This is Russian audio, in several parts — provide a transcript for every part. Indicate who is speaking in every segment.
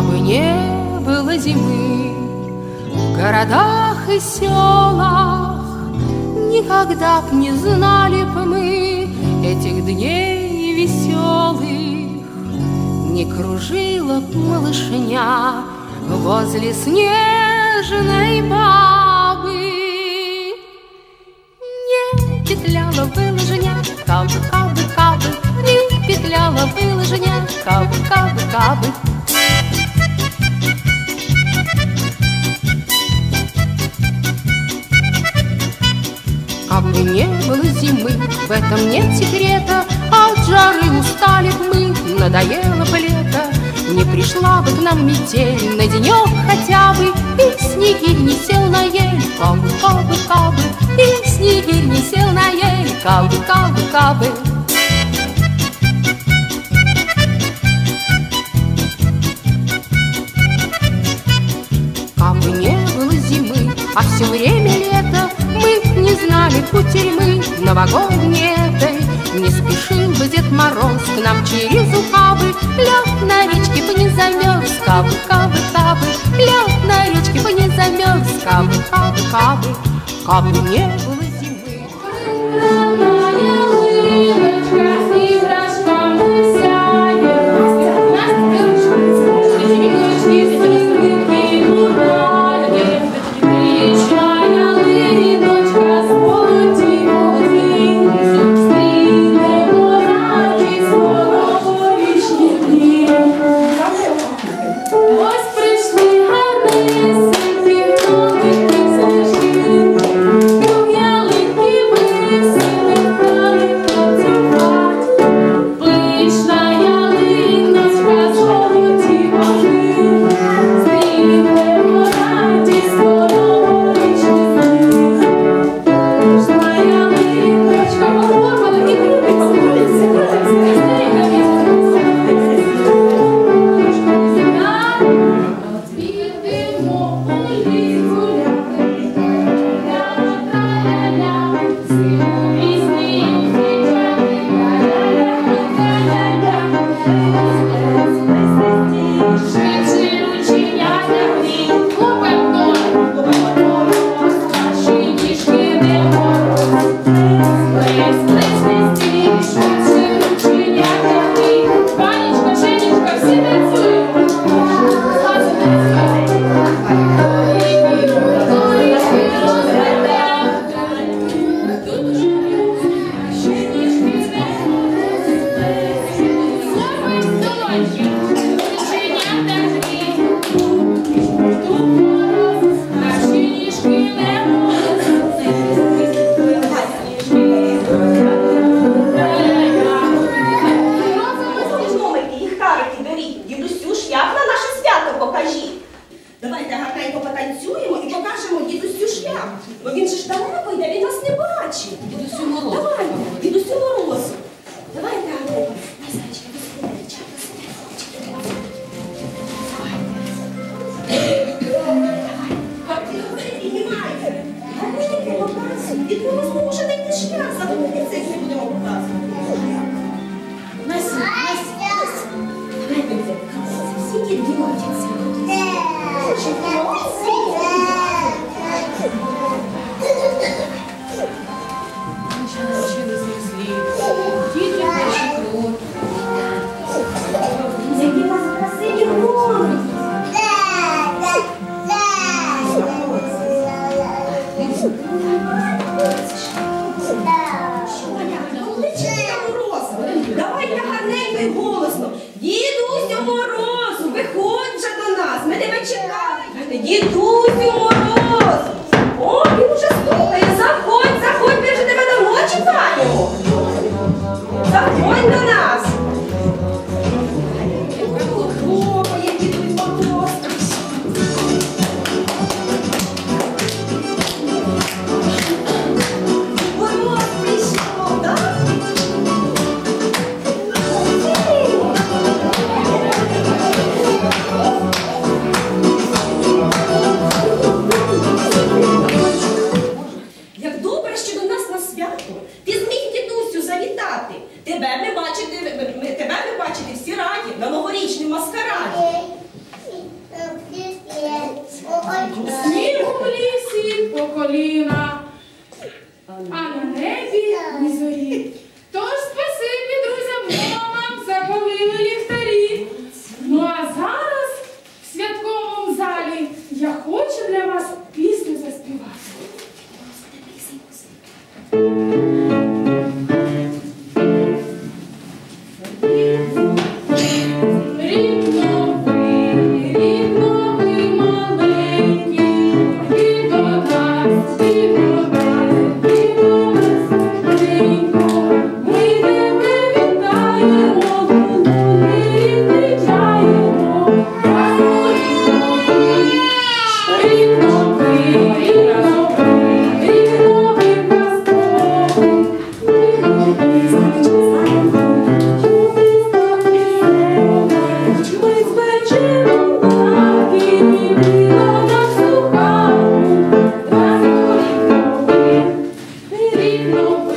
Speaker 1: Кабы не было зимы в городах и селах, Никогда б не знали б мы этих дней веселых. Не кружила б малышня возле снежной бабы. Не петляла бы лыжня, кабы, кабы, кабы, Не петляла бы лыжня, кабы, кабы, кабы. Кабы не было зимы, в этом нет секрета, От жары устали б мы, надоело бы лето, Не пришла бы к нам метель на денек хотя бы, И снегирь не сел на ель, кабы, кабы, кабы, И снегирь не сел на ель, кабы, кабы, кабы. Кабы не было зимы, а все время лето, Мы знали кутерьмы новогодней этой. Не спешил бы Дед Мороз к нам через ухабы, Лед на речке бы не замерз, кабы, кабы, кабы, Лед на речке бы не замерз, кабы, кабы, кабы, Кабы не было зимы.
Speaker 2: Ось E tu, Thank you. não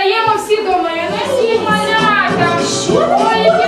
Speaker 2: Передаємо всі
Speaker 3: до мене, всі малята. Що?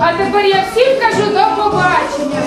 Speaker 4: А тепер я
Speaker 2: всім кажу до побачення.